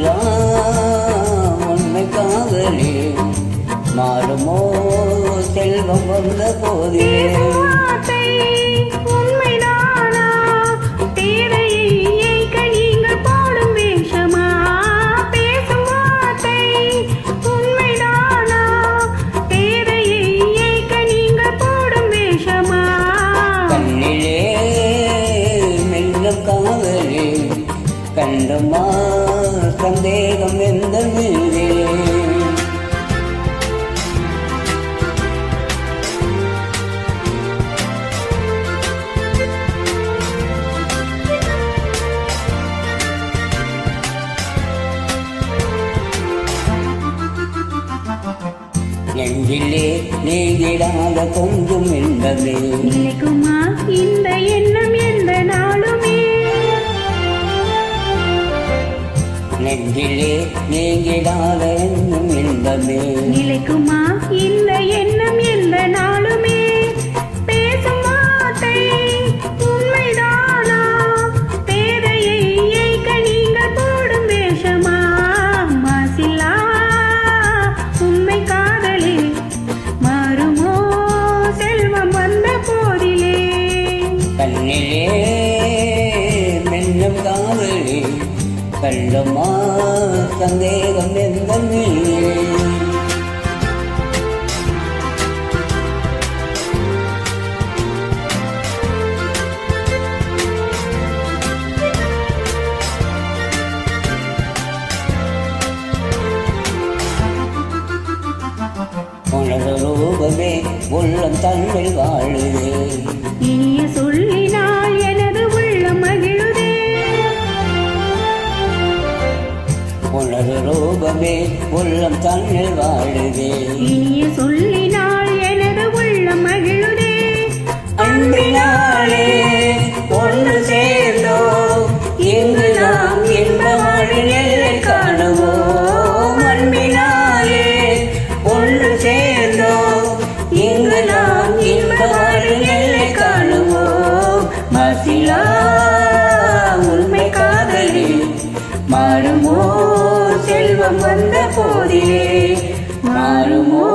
மாசெல்லாம் உண்மை மாறுமோ செல்வம் வந்த போதே. கண்டமா சந்தேகம் எந்த மீதே? நெஞ்சிலே நீங்கிடாத கொஞ்சம் என்பதே நிலைக்குமா நெஞ்சிலே நீங்கிடாத எண்ணம் என்பதே நிலைக்குமா? இந்த எண்ணம் எந்த நாளுமே. பேசும் வார்த்தை உண்மைதானா? பேதையை ஏய்க்க நீங்கள் போடும் வேஷமா? மாசில்லா உண்மை காதலே. மாறுமோ? செல்வம் வந்த போதிலே. கண்ணிலே கள்ளமா? சந்தேகம் எந்த உள்ளம் தன்னில் வாழ உனது ரூபமே உள்ளம் தன்னில் வாழுதே. மாறுமோ செல்வம் வந்த போதிலே மாறுமோ